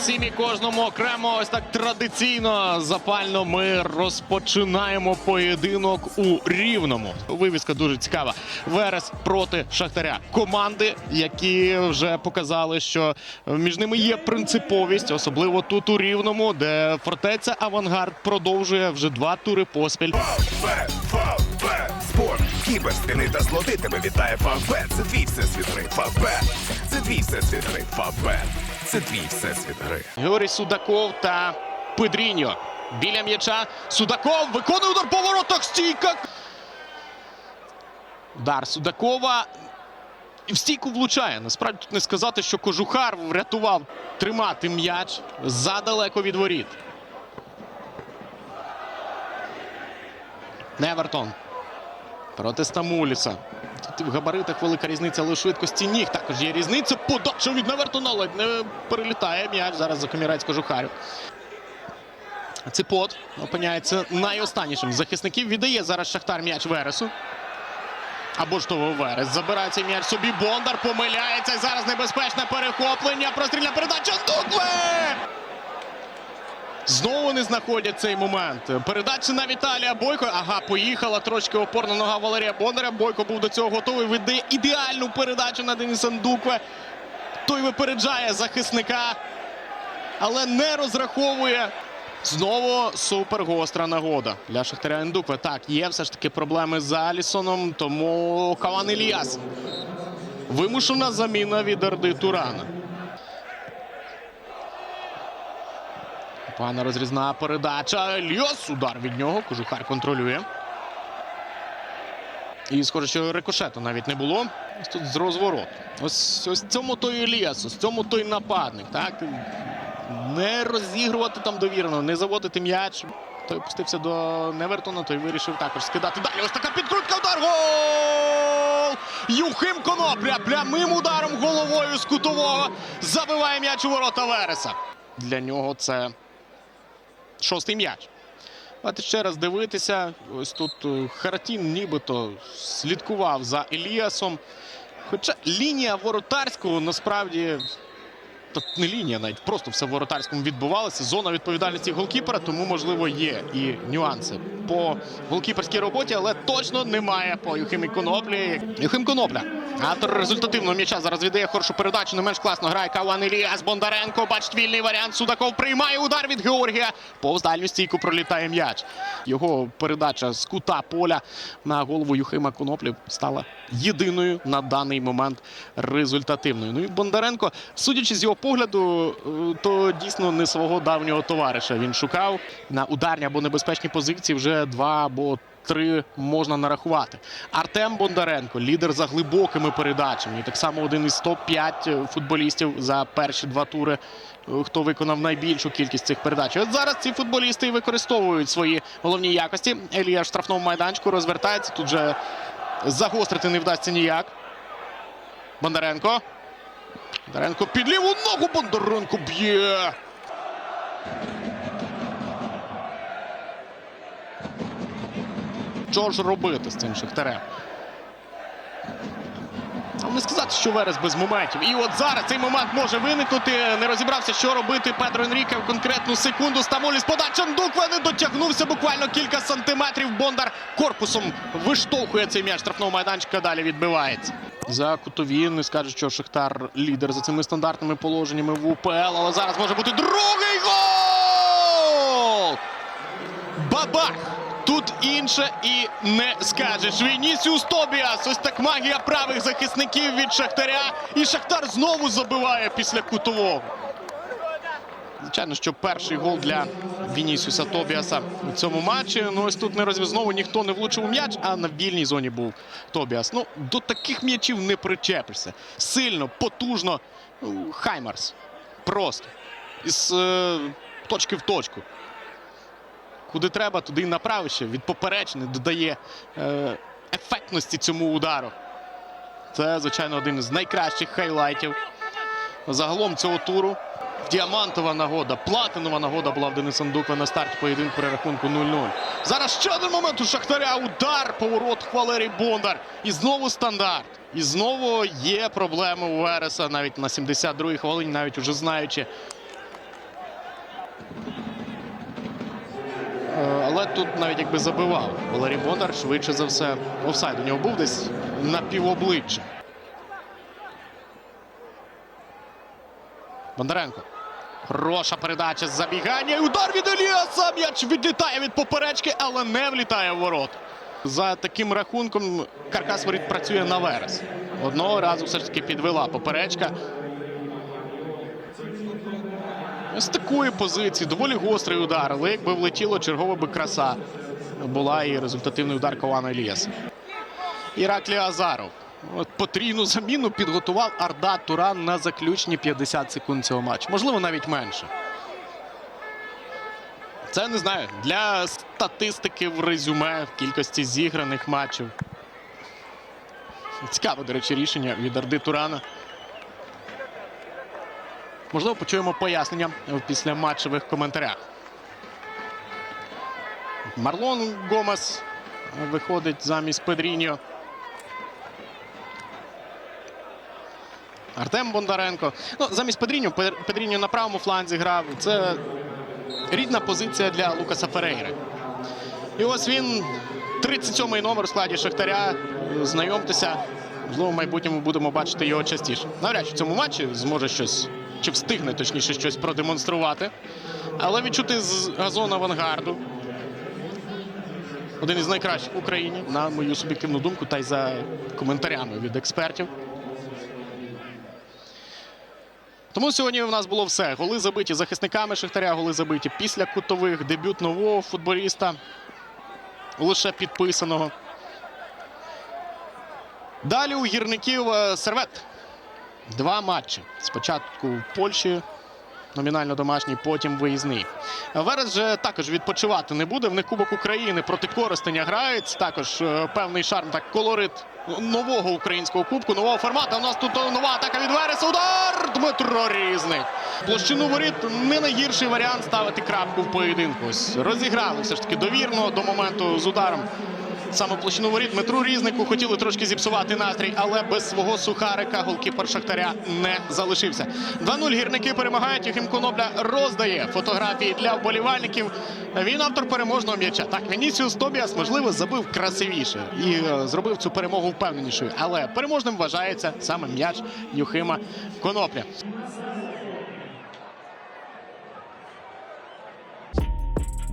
всім і кожному окремо. Ось так традиційно запально ми розпочинаємо поєдинок у рівному. Вивіска дуже цікава. Верес проти Шахтаря. Команди, які вже показали, що між ними є принциповість, особливо тут у рівному, де фортеця Авангард продовжує вже два тури поспіль. Спорт, кіберстини та злоти тебе вітає Фавбет. Це твій всесвіт гри. Фавбет. Це твій всесвіт гри. Фавбет. Це твій всесвіт гри. Георгій Судаков та Педріньо. Біля м'яча Судаков виконує удар по воротах. Стійка. Удар Судакова. І в стійку влучає. Насправді тут не сказати, що Кожухар врятував тримати м'яч задалеко від воріт. Невертон. Проти Стамуліса. Тут в габаритах велика різниця, але у швидкості ніг також є різниця. Подача від Невертона ледь не перелітає м'яч. Зараз за комірець Кожухарю. Ципот опиняється найостаннішим захисників. Віддає зараз Шахтар м'яч Вересу. Або ж того Верес. Забирає цей м'яч собі. Бондар помиляється. Зараз небезпечне перехоплення. Прострільна передача. Дукве! Знову не знаходять цей момент. Передача на Віталія Бойко. Ага, поїхала трошки опорна нога Валерія Бондаря. Бойко був до цього готовий. Видає ідеальну передачу на Дениса Ндукве. Той випереджає захисника, але не розраховує. Знову супергостра нагода для Шахтаря Ндукве. Так, є все ж таки проблеми з Алісоном, тому Каван Іліас. Вимушена заміна від Орди Турана. Пана розрізна передача. Ельйос. Удар від нього. Кожухар контролює. І схоже, що рикошету навіть не було. Ось тут з розвороту. Ось ось цьому той Еліас, ось цьому той нападник. Так? Не розігрувати там довірено, не заводити м'яч. Той пустився до Невертона, той вирішив також скидати далі. Ось така підкрутка, удар. Гол! Юхим Конопля прямим ударом головою з кутового забиває м'яч у ворота Вереса. Для нього це шостий м'яч. Давайте ще раз дивитися. Ось тут е, Харатін нібито слідкував за Еліасом. Хоча лінія воротарського насправді. Та не лінія, навіть просто все в воротарському відбувалося. Зона відповідальності голкіпера, тому, можливо, є і нюанси по голкіперській роботі, але точно немає по Юхимі Коноплі. Юхим Конопля. Автор результативного м'яча зараз віддає хорошу передачу. Не менш класно грає Каван Іліас Бондаренко. Бачить вільний варіант. Судаков приймає удар від Георгія. Повз дальню стійку пролітає м'яч. Його передача з кута поля на голову Юхима Коноплі стала єдиною на даний момент результативною. Ну і Бондаренко, судячи з його погляду, е, то дійсно не свого давнього товариша він шукав на ударні або небезпечні позиції. Вже два або три можна нарахувати. Артем Бондаренко, лідер за глибокими передачами. Так само один із топ-5 футболістів за перші два тури. е, Хто виконав найбільшу кількість цих передач? От зараз ці футболісти використовують свої головні якості. Елія в штрафному майданчику розвертається. Тут же загострити не вдасться ніяк. Бондаренко. Бондаренко під ліву ногу. Бондаренко б'є. Що ж робити з цим шахтарем? Не сказати, що Верес без моментів. І от зараз цей момент може виникнути. Не розібрався, що робити Педро Енріке в конкретну секунду. Стамоліс подача Ндукве не дотягнувся буквально кілька сантиметрів. Бондар корпусом виштовхує цей м'яч штрафного майданчика. Далі відбивається. За кутові не скаже, що Шахтар лідер за цими стандартними положеннями в УПЛ. Але зараз може бути другий гол! Бабах! Тут інше і не скажеш. Вінісіус Тобіас. Ось так магія правих захисників від Шахтаря. І Шахтар знову забиває після кутового. Звичайно, що перший гол для Вінісіуса Тобіаса у цьому матчі. Ну ось тут не розв'яз- знову ніхто не влучив у м'яч, а на вільній зоні був Тобіас. Ну, до таких м'ячів не причепишся. Сильно, потужно. Ну, Хаймарс. Просто. Із е, точки в точку. Куди треба, туди й направиш. ще. Від поперечини додає е, ефектності цьому удару. Це, звичайно, один із найкращих хайлайтів загалом цього туру. Діамантова нагода, платинова нагода була в Дениса Ндуква на старті поєдинку при рахунку 0-0. Зараз ще один момент у Шахтаря. Удар, поворот Валерій Бондар. І знову стандарт. І знову є проблеми у Вереса навіть на 72-й хвилині, навіть уже знаючи, Але тут навіть якби забивав Валерій Бондар, швидше за все, офсайд у нього був десь на півобличчя. Бондаренко. Хороша передача з забігання. І удар від Еліаса. М'яч відлітає від поперечки, але не влітає в ворот. За таким рахунком каркас воріт працює на верес. Одного разу все ж таки підвела поперечка. З такої позиції доволі гострий удар, але якби влетіло, чергова би краса була і результативний удар Кована Еліаса. Іраклі Азаров. От потрійну заміну підготував Арда Туран на заключні 50 секунд цього матчу. Можливо, навіть менше. Це не знаю. Для статистики в резюме в кількості зіграних матчів. Цікаве, до речі, рішення від Арди Турана. Можливо, почуємо пояснення в післяматчевих коментарях. Марлон Гомес виходить замість Педріньо. Артем Бондаренко. Ну, замість Педріньо, Педріньо на правому фланзі грав. Це рідна позиція для Лукаса Ферейри. І ось він, 37-й номер у складі Шахтаря. Знайомтеся. Можливо, в майбутньому будемо бачити його частіше. Навряд чи в цьому матчі зможе щось, чи встигне точніше щось продемонструвати. Але відчути з газону авангарду. Один із найкращих в Україні, на мою суб'єктивну думку, та й за коментарями від експертів. Тому сьогодні у нас було все. Голи забиті захисниками Шахтаря, голи забиті після кутових. Дебют нового футболіста. Лише підписаного. Далі у гірників е, сервет. Два матчі. Спочатку в Польщі, номінально домашній, потім виїзний. Верес же також відпочивати не буде. В них Кубок України проти Коростеня грають. Також е, певний шарм, так колорит нового українського кубку, нового формату. У нас тут нова атака від Вереса. Удар! Дмитро Різник. Площину воріт не найгірший варіант ставити крапку в поєдинку. Ось розіграли все ж таки довірно до моменту з ударом. Саме площину воріт Дмитру Різнику хотіли трошки зіпсувати настрій, але без свого сухарика голкіпер Шахтаря не залишився. 2-0 гірники перемагають. Єхим Конопля роздає фотографії для вболівальників. Він автор переможного м'яча. Так, Вінісіус Тобіас, можливо, забив красивіше і е, зробив цю перемогу впевненішою. Але переможним вважається саме м'яч Юхима Конопля.